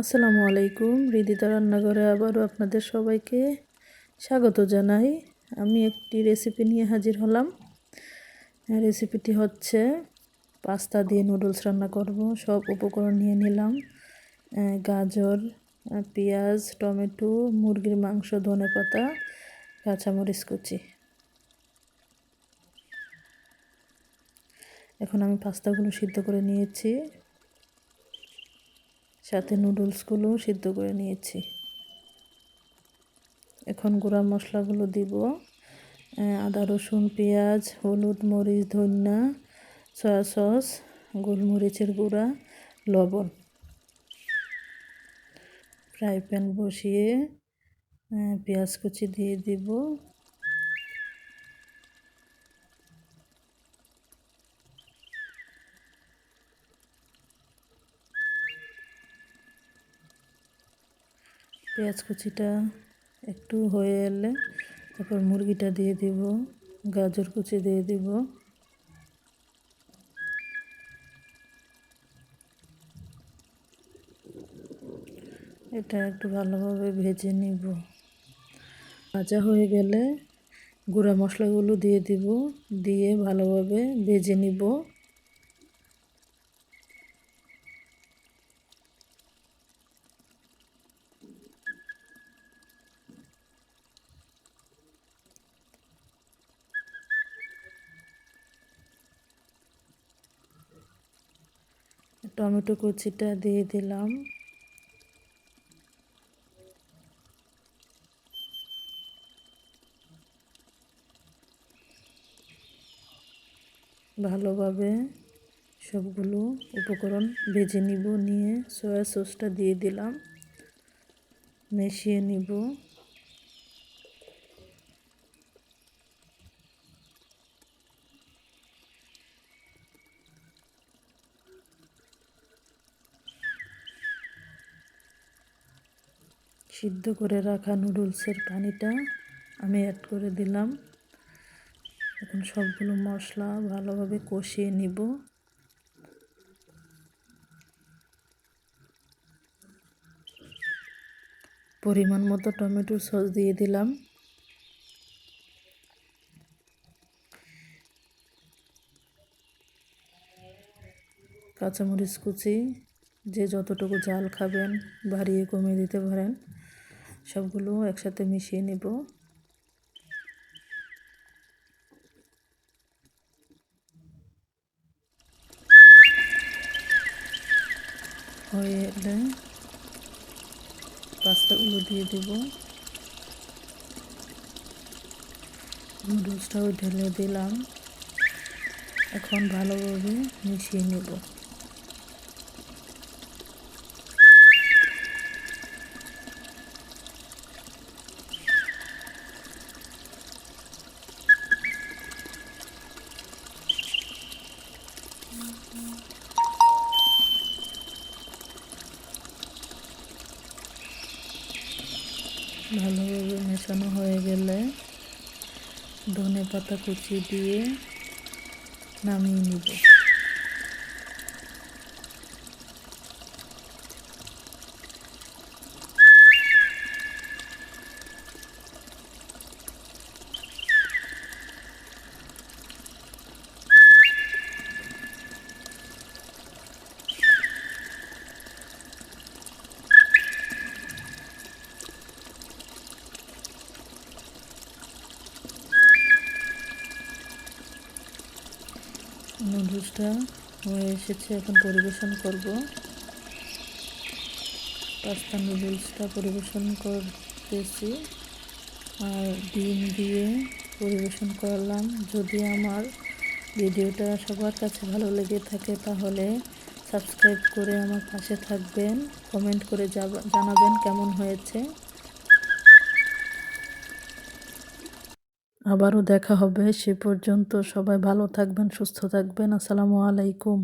আসসালামু আলাইকুম। হৃদিতা রান্নাঘরে আবারও আপনাদের সবাইকে স্বাগত জানাই। আমি একটি রেসিপি নিয়ে হাজির হলাম। রেসিপিটি হচ্ছে পাস্তা দিয়ে নুডলস রান্না করব। সব উপকরণ নিয়ে নিলাম। গাজর পেঁয়াজ, টমেটো, মুরগির মাংস, ধনে পাতা, কাঁচামরিচ কুচি। এখন আমি পাস্তাগুলো সিদ্ধ করে নিয়েছি। সাথে নুডলসগুলো সিদ্ধ করে নিয়েছি। এখন গুঁড়া মশলাগুলো দিব। আদা, রসুন, পেঁয়াজ, হলুদ, মরিচ, ধনিয়া, সয়া সস, গোলমরিচের গুঁড়া, লবণ। ফ্রাই প্যান বসিয়ে পেঁয়াজ কুচি দিয়ে দিব। পেঁয়াজ কুচিটা একটু হয়ে এলে তারপর মুরগিটা দিয়ে দিব, গাজর কুচি দিয়ে দিব। এটা একটু ভালোভাবে ভেজে নিব। ভাজা হয়ে গেলে গুঁড়া মশলাগুলো দিয়ে দিব, দিয়ে ভালোভাবে ভেজে নিব। টমেটো কুচিটা দিয়ে দিলাম। ভালোভাবে সবগুলো উপকরণ ভেজে নিব, নিয়ে সয়া সসটা দিয়ে দিলাম। মিশিয়ে নিব। সিদ্ধ করে রাখা নুডলসের পানিটা আমি অ্যাড করে দিলাম। এখন সবগুলো মশলা ভালোভাবে কষিয়ে নিব। পরিমাণ মতো টমেটোর সস দিয়ে দিলাম। কাঁচামরিচ কুচি, যে যতটুকু জাল খাবেন, বাড়িয়ে কমিয়ে দিতে পারেন। সবগুলো একসাথে মিশিয়ে নেব। হয়ে এলে পাস্তাগুলো দিয়ে দেব। নুডলসটাও ঢেলে দিলাম। এখন ভালোভাবে মিশিয়ে নেব। ভালোভাবে মেশানো হয়ে গেলে ধনে পাতা কুচি দিয়ে নামিয়ে নিব। নুডলসটা হয়ে এসেছে, এখন পরিবেশন করব। পাস্তা নুডলসটা পরিবেশন করতেছি। আর ডিম দিয়ে পরিবেশন করলাম। যদি আমার ভিডিওটা সবার কাছে ভালো লেগে থাকে, তাহলে সাবস্ক্রাইব করে আমার পাশে থাকবেন। কমেন্ট করে জানাবেন কেমন হয়েছে। আবারও দেখা হবে সে পর্যন্ত সবাই ভালো থাকবেন সুস্থ থাকবেন। আসসালামু আলাইকুম।